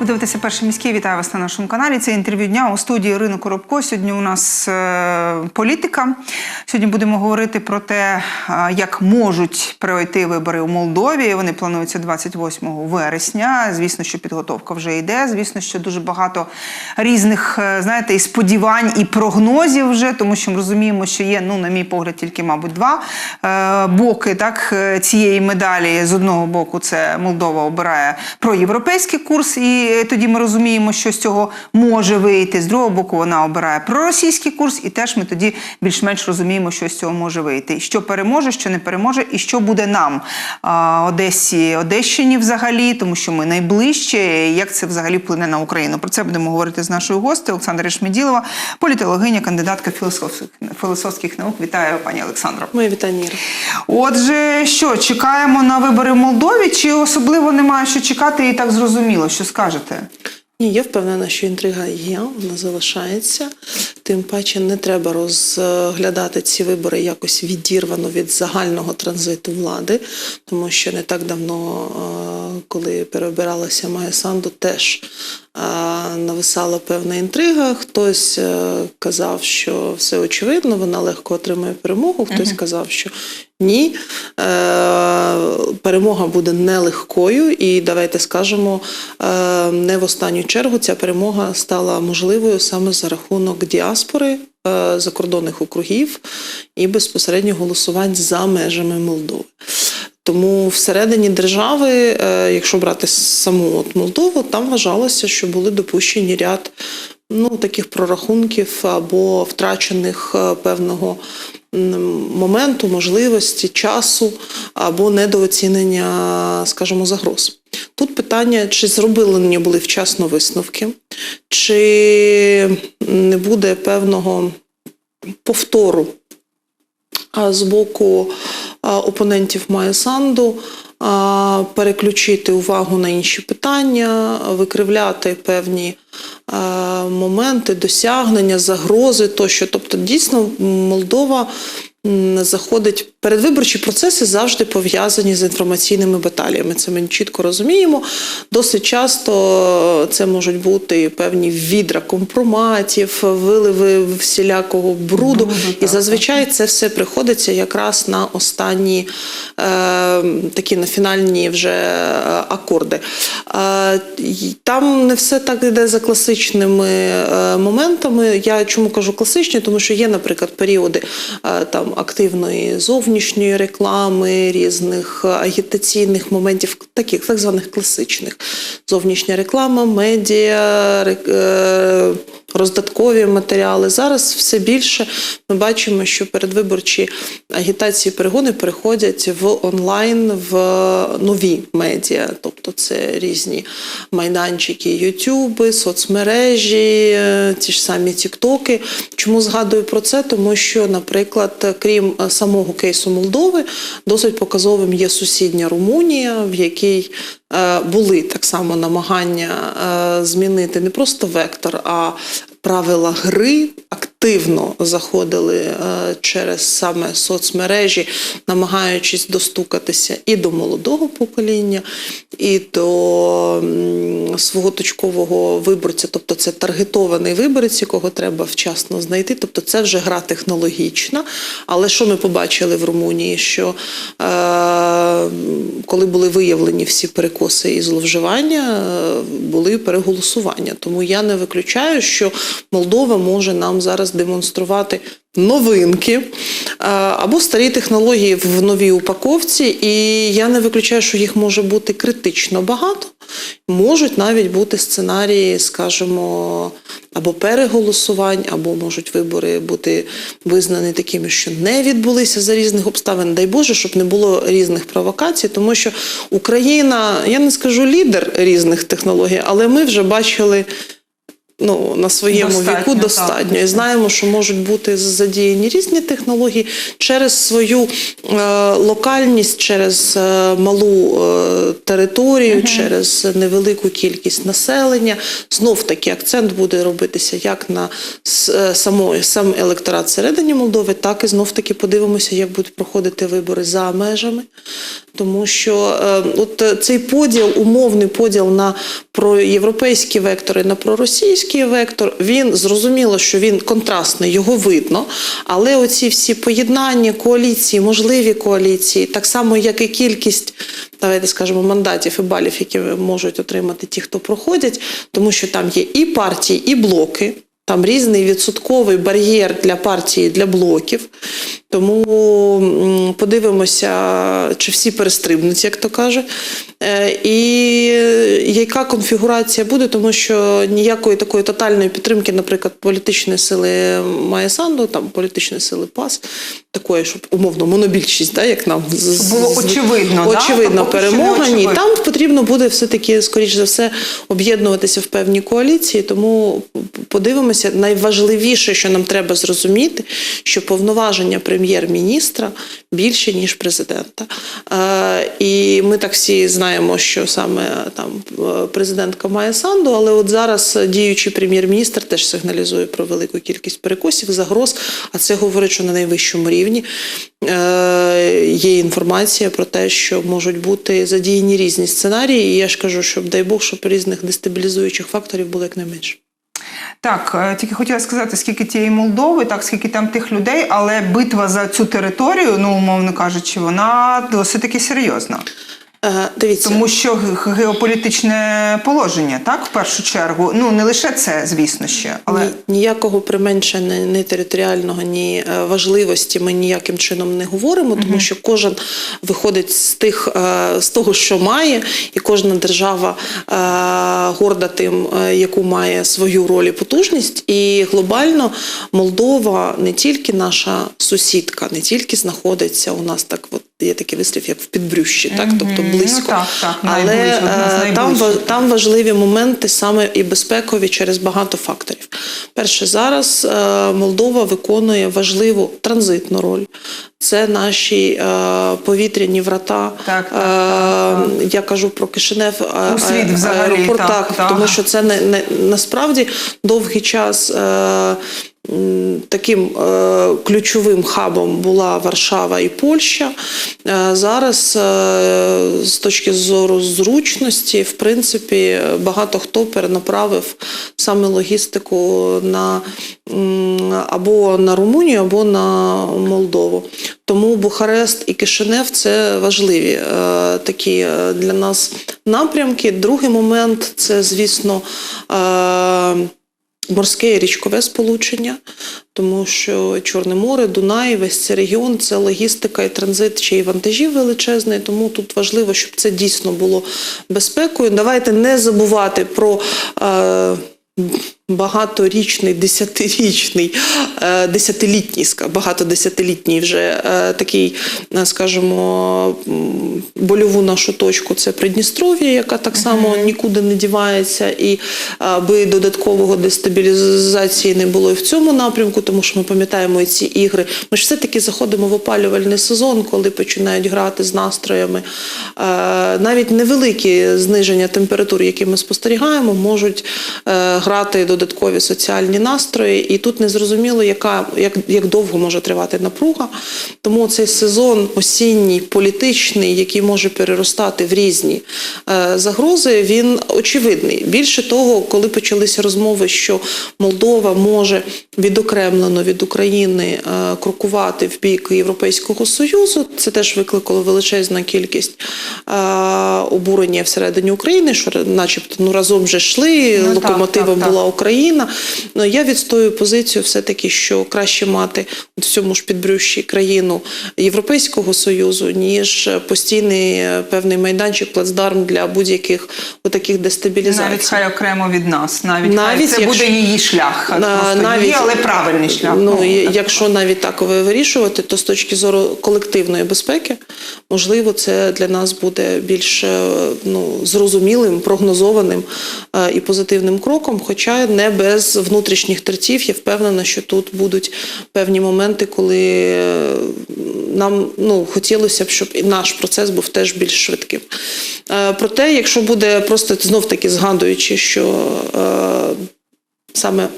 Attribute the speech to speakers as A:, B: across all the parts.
A: Ви дивитеся перший міський. Вітаю вас на нашому каналі. Це інтерв'ю дня у студії Ірина Коробко. Сьогодні у нас е, політика. Сьогодні будемо говорити про те, е, як можуть пройти вибори у Молдові. Вони плануються 28 вересня. Звісно, що підготовка вже йде. Звісно, що дуже багато різних, е, знаєте, і сподівань, і прогнозів вже, тому що ми розуміємо, що є, ну, на мій погляд, тільки, мабуть, два боки так, цієї медалі. З одного боку, це Молдова обирає проєвропейський курс, і тоді ми розуміємо, що з цього може вийти. З другого боку, вона обирає проросійський курс, і теж ми тоді більш-менш розуміємо, що з цього може вийти. Що переможе, що не переможе, і що буде нам Одесі, Одещині взагалі, тому що ми найближче. Як це взагалі вплине на Україну? Про це будемо говорити з нашою гостею Олександра Шмеділова, політологиня, кандидатка філософських, філософських наук. Вітаю, пані Олександро.
B: Моє вітання. Іра.
A: Отже, що чекаємо на вибори в Молдові, чи особливо немає що чекати, і так зрозуміло, що скажете?
B: Ні, я впевнена, що інтрига є, вона залишається. Тим паче не треба розглядати ці вибори якось відірвано від загального транзиту влади, тому що не так давно, е, коли переобиралася Майя Санду, теж нависала певна інтрига. Хтось е, казав, що все очевидно, вона легко отримує перемогу, хтось казав, що ні, е, перемога буде нелегкою, і давайте скажемо, е, не в останню чергу ця перемога стала можливою саме за рахунок діаспори е, закордонних округів і безпосередньо голосувань за межами Молдови. Тому всередині держави, е, якщо брати саму от Молдову, там вважалося, що були допущені ряд ну, таких прорахунків або втрачених е, певного моменту, можливості, часу або недооцінення, скажімо, загроз. Тут питання, чи зроблені були вчасно висновки, чи не буде певного повтору з боку опонентів Майя Санду переключити увагу на інші питання, викривляти певні моменти, досягнення, загрози тощо. Тобто, дійсно, Молдова заходить передвиборчі процеси завжди пов'язані з інформаційними баталіями. Це ми чітко розуміємо. Досить часто це можуть бути певні відра компроматів, виливи всілякого бруду.
A: Бруду,
B: І
A: так,
B: зазвичай це все приходиться якраз на останні е, такі на фінальні вже е, акорди. Е, там не все так йде за класичними е, моментами. Я чому кажу класичні, тому що є, наприклад, періоди е, там активної зовнішньої реклами, різних агітаційних моментів, таких так званих класичних. Зовнішня реклама, медіа, е, роздаткові матеріали. Зараз все більше ми бачимо, що передвиборчі агітації перегони переходять в онлайн, в нові медіа, тобто це різні майданчики, ютюби, соцмережі, ті ж самі тіктоки. Чому згадую про це? Тому що, наприклад, крім самого кейсу Молдови, досить показовим є сусідня Румунія, в якій були так само намагання е, змінити не просто вектор, а правила гри активно заходили е, через саме соцмережі, намагаючись достукатися і до молодого покоління, і до свого точкового виборця, тобто це таргетований виборець, якого треба вчасно знайти. Тобто це вже гра технологічна. Але що ми побачили в Румунії? Що е, коли були виявлені всі перекоси і зловживання, е, були переголосування. Тому я не виключаю, що Молдова може нам зараз демонструвати новинки е, або старі технології в новій упаковці, і я не виключаю, що їх може бути критично багато. Можуть навіть бути сценарії, скажімо, або переголосувань, або можуть вибори бути визнані такими, що не відбулися за різних обставин. Дай Боже, щоб не було різних провокацій, тому що Україна, я не скажу лідер різних технологій, але ми вже бачили ну, на своєму
A: Достатньо,
B: віку
A: так.
B: достатньо. І знаємо, що можуть бути задіяні різні технології через свою е, локальність, через е, малу е, територію, через невелику кількість населення. Знов таки акцент буде робитися як на е, самої сам електорат всередині Молдови, так і знов таки подивимося, як будуть проходити вибори за межами. Тому що е, от е, цей поділ, умовний поділ на проєвропейський вектор і на проросійський вектор, він зрозуміло, що він контрастний, його видно. Але оці всі поєднання, коаліції, можливі коаліції, так само як і кількість, давайте скажемо, мандатів і балів, які можуть отримати ті, хто проходять, тому що там є і партії, і блоки. Там різний відсотковий бар'єр для партії, для блоків. Тому подивимося, чи всі перестрибнуть, як то каже. Е, І яка конфігурація буде, тому що ніякої такої тотальної підтримки, наприклад, політичної сили Майя Санду, там політичної сили ПАС, такої, щоб умовно монобільшість, да, як нам
A: було
B: з-
A: очевидно, да?
B: перемога. Ні, там потрібно буде все-таки, скоріш за все, об'єднуватися в певні коаліції. Тому подивимося. Найважливіше, що нам треба зрозуміти, що повноваження прем'єр-міністра більше, ніж президента. Е, і ми так всі знаємо, що саме там е, президентка має санду, але от зараз діючий прем'єр-міністр теж сигналізує про велику кількість перекосів, загроз, а це говорить, що на найвищому рівні е, є інформація про те, що можуть бути задіяні різні сценарії. І я ж кажу, щоб дай Бог, щоб різних дестабілізуючих факторів було якнайменше.
A: Так, е, тільки хотіла сказати, скільки тієї Молдови, так скільки там тих людей, але битва за цю територію, ну умовно кажучи, вона досить таки серйозна.
B: Е, Дивіться,
A: Тому що геополітичне положення, так, в першу чергу. Ну не лише це, звісно ще, але
B: Ні, ніякого применшення ні територіального, ні е, важливості ми ніяким чином не говоримо, тому що кожен виходить з тих е, з того, що має, і кожна держава горда тим, яку має свою роль і потужність. І глобально Молдова не тільки наша сусідка, не тільки знаходиться у нас так, от є такий вислів, як в підбрющі, так тобто близько.
A: Ну, так, так,
B: Але е, там, там важливі моменти саме і безпекові через багато факторів. Перше, зараз е, Молдова виконує важливу транзитну роль. Це наші е, повітряні врата.
A: Так, так,
B: Е, Я кажу про Кишинев е,
A: У світ
B: е,
A: взагалі,
B: аеропорт,
A: так,
B: так,
A: так.
B: тому що це не, не насправді довгий час. Е, Таким е, ключовим хабом була Варшава і Польща. Е, зараз, е, з точки зору зручності, в принципі, багато хто перенаправив саме логістику на або на Румунію, або на Молдову. Тому Бухарест і Кишинев це важливі такі для нас напрямки. Другий момент це, звісно, морське і річкове сполучення, тому що Чорне море, Дунай, весь цей регіон це логістика і транзит ще й вантажів величезний. Тому тут важливо, щоб це дійсно було безпекою. Давайте не забувати про. Е, Багаторічний, десятирічний, е, десятилітній, багатодесятилітній вже е, такий, е, скажімо, больову нашу точку це Придністров'я, яка так само нікуди не дівається, і аби додаткового дестабілізації не було і в цьому напрямку, тому що ми пам'ятаємо і ці ігри. Ми ж все-таки заходимо в опалювальний сезон, коли починають грати з настроями. Навіть невеликі зниження температур, які ми спостерігаємо, можуть грати додаткові соціальні настрої. І тут незрозуміло, яка як, як довго може тривати напруга. Тому цей сезон осінній, політичний, який може переростати в різні е, загрози, він очевидний. Більше того, коли почалися розмови, що Молдова може відокремлено від України е, крокувати в бік Європейського Союзу, це теж викликало величезну кількість е, обурення всередині України, що начебто ну разом вже йшли,
A: Ну,
B: локомотивом. Була Україна. Ну я відстоюю позицію, все таки, що краще мати в цьому ж підбрющі країну Європейського союзу, ніж постійний е, певний майданчик, плацдарм для будь-яких отаких дестабілізацій.
A: навіть хай окремо від нас, навіть,
B: Навіть
A: хай це
B: якщо-
A: буде її шлях.
B: На- навіть-
A: її, але правильний шлях.
B: Ну,
A: так.
B: якщо навіть так ви- вирішувати, то з точки зору колективної безпеки, можливо, це для нас буде більш е, ну, зрозумілим, прогнозованим е, і позитивним кроком. Хоча не без внутрішніх тертів. Я впевнена, що тут будуть певні моменти, коли нам ну, хотілося б, щоб і наш процес був теж більш швидким. Е, Проте, якщо буде просто знов таки згадуючи, що е, саме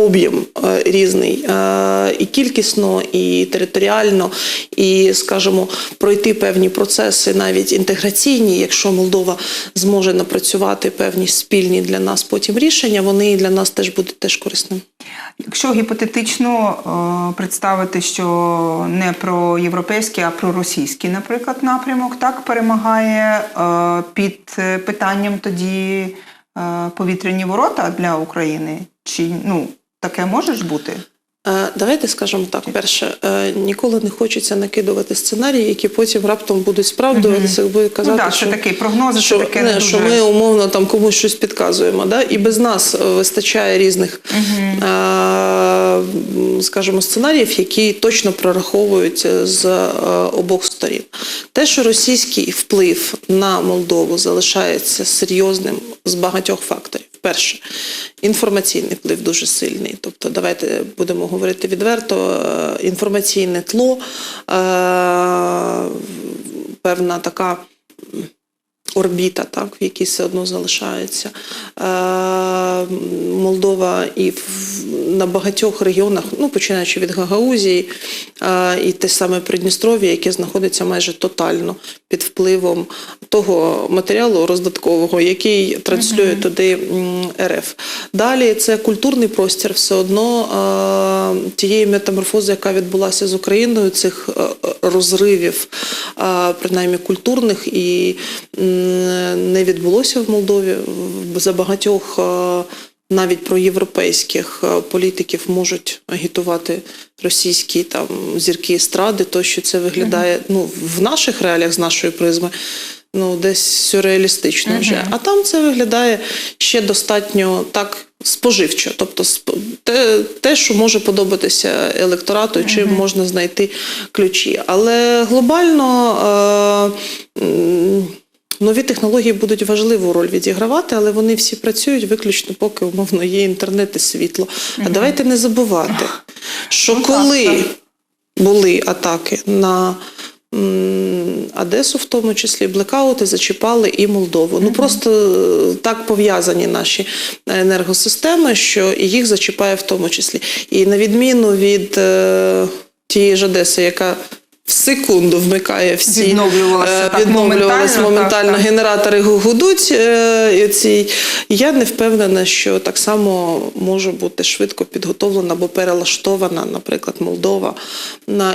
B: об'єм е, різний е, і кількісно, і територіально, і, скажімо, пройти певні процеси, навіть інтеграційні, якщо Молдова зможе напрацювати певні спільні для нас потім рішення, вони для нас теж будуть теж корисними.
A: Якщо гіпотетично е, представити, що не про європейський, а про російський, наприклад, напрямок так перемагає під питанням тоді повітряні ворота для України, чи ну таке може ж бути?
B: Е, Давайте скажемо так: перше, е, ніколи не хочеться накидувати сценарії, які потім раптом будуть справдуватися, якби казати,
A: ну, так,
B: що
A: це такий прогноз,
B: що,
A: таке
B: не,
A: не
B: що ми умовно там комусь щось підказуємо. Да? І без нас е, вистачає різних, е, скажімо, сценаріїв, які точно прораховують е, з е, обох сторін. Те, що російський вплив на Молдову залишається серйозним з багатьох факторів. Перше, інформаційний вплив дуже сильний. Тобто, давайте будемо говорити відверто, е, інформаційне тло, е, певна така орбіта, так, в якій все одно залишається. Е, Молдова і в, на багатьох регіонах, ну починаючи від Гагаузії е, і те саме Придністров'я, яке знаходиться майже тотально під впливом того матеріалу роздаткового, який транслює туди РФ. Далі це культурний простір, все одно е, тієї метаморфози, яка відбулася з Україною, цих розривів, принаймні культурних, і не відбулося в Молдові за багатьох. е, навіть про європейських е, політиків можуть агітувати російські там зірки естради, то що це виглядає ну в наших реаліях з нашої призми. Ну, десь сюрреалістично вже. А там це виглядає ще достатньо так споживчо. Тобто те, те що може подобатися електорату, чим можна знайти ключі. Але глобально е, Нові технології будуть важливу роль відігравати, але вони всі працюють виключно, поки умовно є інтернет і світло. А давайте не забувати, що
A: Ну,
B: коли
A: так.
B: були атаки на Одесу, в тому числі блекаути зачіпали і Молдову. Ну просто е, так пов'язані наші енергосистеми, що їх зачіпає в тому числі. І на відміну від е, тієї ж Одеси, яка в секунду вмикає всі
A: Відновлювалася
B: е,
A: так моментально,
B: моментально,
A: так, так.
B: генератори гудуть. Е, і ці. Я не впевнена, що так само може бути швидко підготовлена або перелаштована, наприклад, Молдова.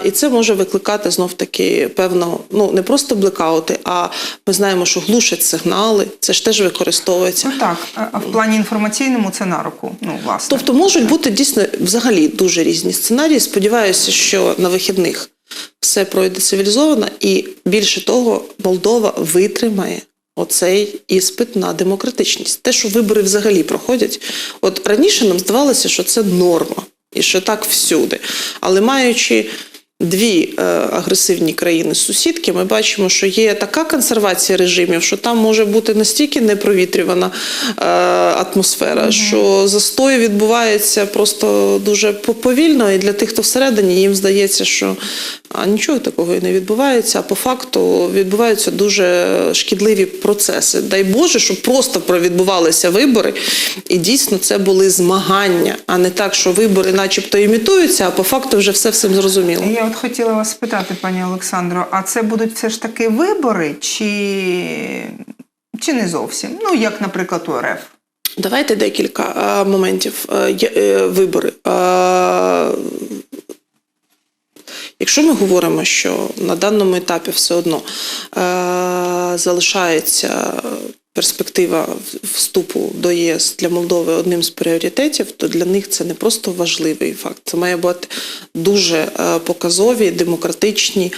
B: І це може викликати знов таки певно, ну не просто блекаути, а ми знаємо, що глушать сигнали. Це ж теж використовується.
A: Ну так, а в плані інформаційному це на руку. Ну, власне.
B: Тобто можуть бути дійсно взагалі дуже різні сценарії. Сподіваюся, що на вихідних все пройде цивілізовано, і більше того, Молдова витримає. Оцей іспит на демократичність. Те, що вибори взагалі проходять. От раніше нам здавалося, що це норма, і що так всюди. Але маючи дві е, агресивні країни-сусідки, ми бачимо, що є така консервація режимів, що там може бути настільки непровітрювана е, атмосфера, що застой відбувається просто дуже по- повільно, і для тих, хто всередині, їм здається, що а, нічого такого і не відбувається. А по факту відбуваються дуже шкідливі процеси. Дай Боже, щоб просто провідбувалися вибори, і дійсно це були змагання, а не так, що вибори, начебто, імітуються, а по факту вже все всім зрозуміло.
A: От хотіла вас спитати, пані Олександро, а це будуть все ж таки вибори, чи, чи не зовсім? Ну, як, наприклад, у РФ.
B: Давайте декілька е, моментів. Є, е, вибори. Е, Якщо ми говоримо, що на даному етапі все одно е, залишається перспектива вступу до єС для Молдови одним з пріоритетів, то для них це не просто важливий факт. Це має бути дуже е, показові, демократичні е,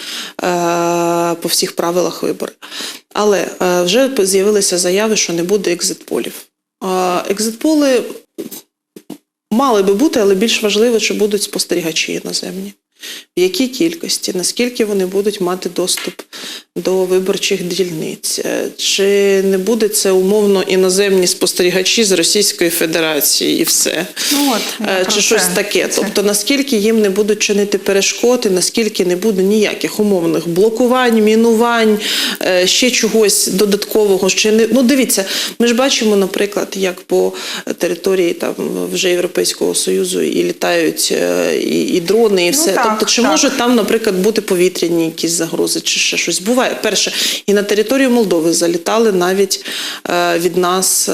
B: по всіх правилах вибори. Але е, вже з'явилися заяви, що не буде екзитполів. Екзитполи мали би бути, але більш важливо, чи будуть спостерігачі іноземні. В якій кількості, наскільки вони будуть мати доступ до виборчих дільниць? Е, Чи не буде це умовно іноземні спостерігачі з Російської Федерації і все?
A: Ну от,
B: Е, Чи
A: це.
B: щось таке?
A: Це.
B: Тобто, наскільки їм не будуть чинити перешкоди, наскільки не буде ніяких умовних блокувань, мінувань, е, ще чогось додаткового, ще не ну дивіться, ми ж бачимо, наприклад, як по території там вже Європейського Союзу і літають і, і дрони, і
A: Ну,
B: все.
A: так,
B: тобто, чи
A: так.
B: можуть там, наприклад, бути повітряні якісь загрози, чи ще щось буває? Перше, і на територію Молдови залітали навіть е, від нас.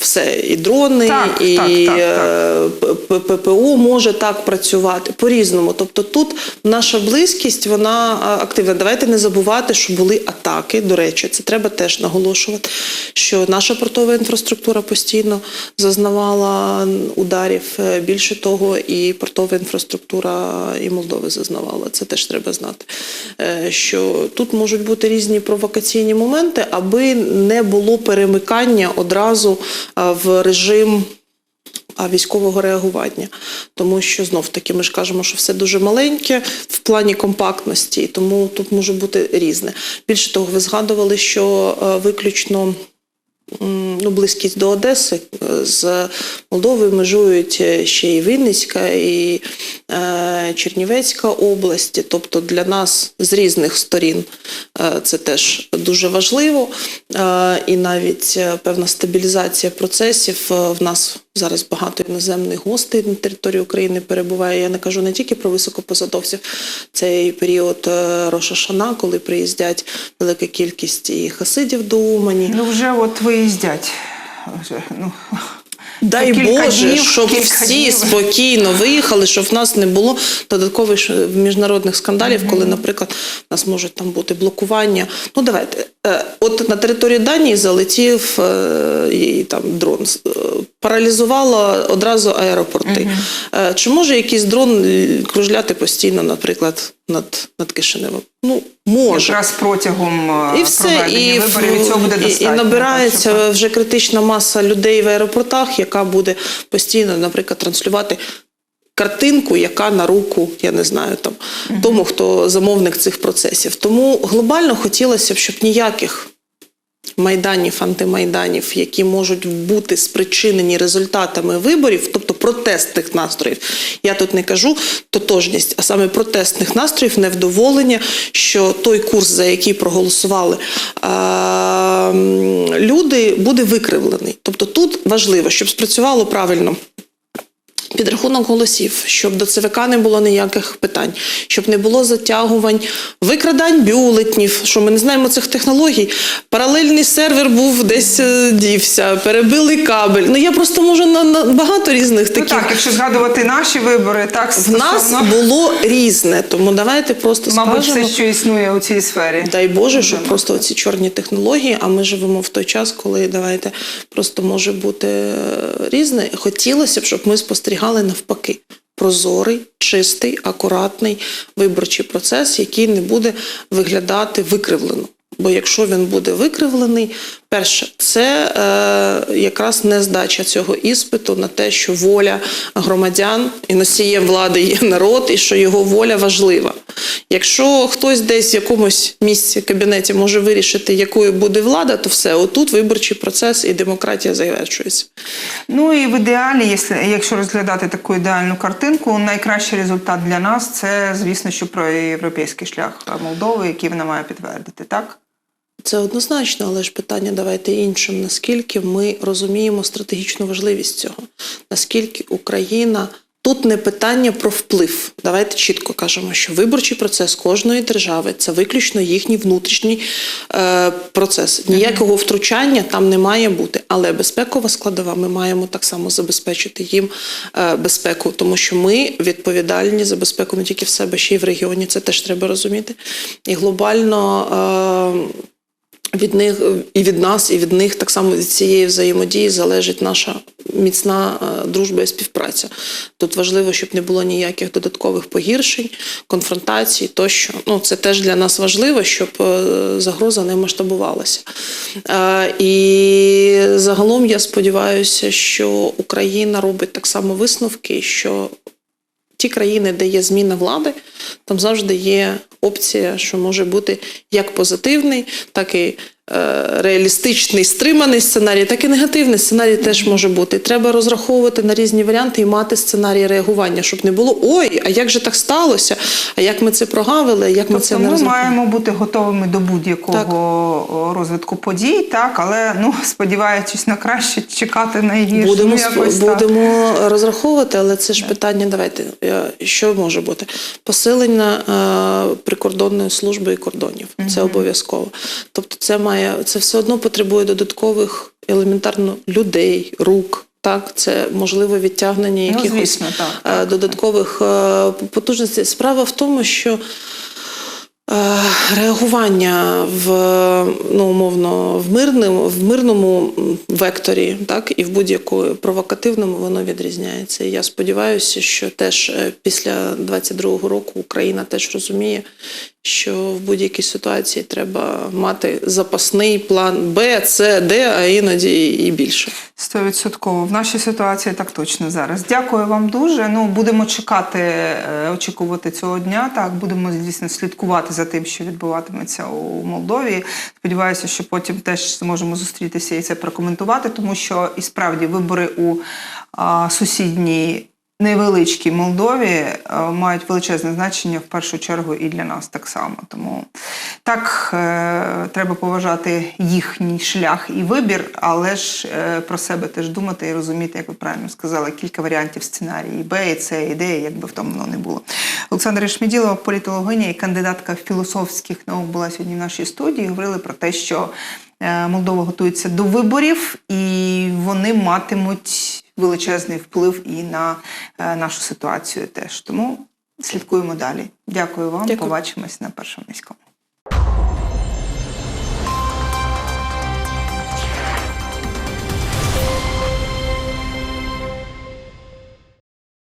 B: Все, і дрони,
A: Так,
B: і
A: так, так,
B: е, П- ППО може так працювати по-різному. Тобто тут наша близькість вона активна. Давайте не забувати, що були атаки. До речі, це треба теж наголошувати, що наша портова інфраструктура постійно зазнавала ударів. Е, Більше того, і портова інфраструктура і Молдови зазнавала. Це теж треба знати. Е, Що тут можуть бути різні провокаційні моменти, аби не було перемикання одразу в режим військового реагування, тому що знов таки ми ж кажемо, що все дуже маленьке в плані компактності, тому тут може бути різне. Більше того, ви згадували, що е, виключно. Ну, близькість до Одеси е, з Молдовою межують е, ще і Вінницька, і е, Чернівецька області. Тобто для нас з різних сторін е, це теж дуже важливо. Е, і навіть певна стабілізація процесів в нас зараз багато іноземних гостей на території України перебуває. Я не кажу не тільки про високопосадовців. Цей період е, Роша коли приїздять велика кількість і хасидів до Умані.
A: Ну вже от виїздять. Ну,
B: Дай Боже,
A: днів,
B: щоб всі
A: днів.
B: спокійно виїхали, щоб в нас не було додаткових міжнародних скандалів, коли, наприклад, в нас можуть там бути блокування. Ну давайте, е, от на території Данії залетів е, і там дрон. е, Паралізувало одразу аеропорти. Е, Чи може якийсь дрон кружляти постійно, наприклад, над, над Кишиневом? Ну, може.
A: якраз протягом е,
B: І все, і,
A: виборів і цього буде достатньо.
B: і набирається
A: так
B: вже критична маса людей в аеропортах, яка буде постійно, наприклад, транслювати картинку, яка на руку, я не знаю, там тому, хто замовник цих процесів. Тому глобально хотілося б, щоб ніяких. Майданів, антимайданів, які можуть бути спричинені результатами виборів, тобто протестних настроїв. Я тут не кажу тотожність, а саме протестних настроїв, невдоволення, що той курс, за який проголосували люди, буде викривлений. Тобто тут важливо, щоб спрацювало правильно. Підрахунок голосів, щоб до ЦВК не було ніяких питань, щоб не було затягувань, викрадань бюлетнів, що ми не знаємо цих технологій. Паралельний сервер був десь е, дівся, перебили кабель. Ну я просто можу на, на багато різних
A: Ну, так, якщо згадувати наші вибори, так
B: В нас було різне, тому давайте просто
A: мабуть,
B: скажемо.
A: все, що існує у цій сфері.
B: Дай Боже, щоб просто ці чорні технології, а ми живемо в той час, коли давайте просто може бути е, різне. Хотілося б, щоб ми спостерігали навпаки. Прозорий, чистий, акуратний виборчий процес, який не буде виглядати викривлено. Бо якщо він буде викривлений, перше, це е, якраз не здача цього іспиту на те, що воля громадян і носієм влади є народ, і що його воля важлива. Якщо хтось десь в якомусь місці кабінеті може вирішити, якою буде влада, то все отут виборчий процес і демократія завершується.
A: Ну і в ідеалі, якщо, розглядати таку ідеальну картинку, найкращий результат для нас це, звісно, що про європейський шлях Молдови, який вона має підтвердити, так?
B: Це однозначно, але ж питання давайте іншим. Наскільки ми розуміємо стратегічну важливість цього? Наскільки Україна тут не питання про вплив? Давайте чітко кажемо, що виборчий процес кожної держави це виключно їхній внутрішній е, процес. Ніякого втручання там не має бути. Але безпекова складова ми маємо так само забезпечити їм е, безпеку, тому що ми відповідальні за безпеку не тільки в себе, ще й в регіоні. Це теж треба розуміти. І глобально. Е, від них і від нас, і від них так само від цієї взаємодії залежить наша міцна е, дружба і співпраця. Тут важливо, щоб не було ніяких додаткових погіршень, конфронтацій тощо. Ну це теж для нас важливо, щоб е, загроза не масштабувалася. Е, І загалом я сподіваюся, що Україна робить так само висновки, що ті країни, де є зміна влади, там завжди є опція, що може бути як позитивний, так і реалістичний, стриманий сценарій, так і негативний сценарій теж може бути. Треба розраховувати на різні варіанти і мати сценарій реагування, щоб не було ой, а як же так сталося? А як ми це прогавили? Як ми це
A: Тобто
B: не
A: ми маємо бути готовими до будь-якого розвитку подій, так, але ну, сподіваючись на краще, чекати найгірше.
B: Будемо,
A: ну,
B: сп-
A: якось так.
B: будемо розраховувати, але це ж питання. Давайте е, що може бути? Посилення е, прикордонної служби і кордонів. Це обов'язково. Тобто, це має це все одно потребує додаткових елементарно людей, рук. Так, це можливо відтягнення
A: Ну,
B: якихось
A: звісно, так,
B: е,
A: так.
B: додаткових е, потужностей. Справа в тому, що Е, Реагування в ну умовно в мирному в мирному векторі, так і в будь-якому провокативному воно відрізняється. І я сподіваюся, що теж після 22-го року Україна теж розуміє, що в будь-якій ситуації треба мати запасний план Б, С, Д, а іноді і більше.
A: Стовідсотково. В нашій ситуації так точно зараз. Дякую вам дуже. Ну, будемо чекати, е, очікувати цього дня. Так, будемо дійсно слідкувати за тим, що відбуватиметься у Молдові. Сподіваюся, що потім теж зможемо зустрітися і це прокоментувати, тому що і справді вибори у а, сусідній. Невеличкій Молдові е, мають величезне значення в першу чергу і для нас так само. Тому так е, треба поважати їхній шлях і вибір, але ж е, про себе теж думати і розуміти, як ви правильно сказали, кілька варіантів сценарії, Б, і С, і Д, в тому воно не було. Олександра Шміділова, політологиня і кандидатка філософських наук, була сьогодні в нашій студії. Говорили про те, що Молдова готується до виборів, і вони матимуть величезний вплив і на е, нашу ситуацію теж. Тому слідкуємо далі. Дякую вам.
B: Дякую.
A: Побачимось на першому міському.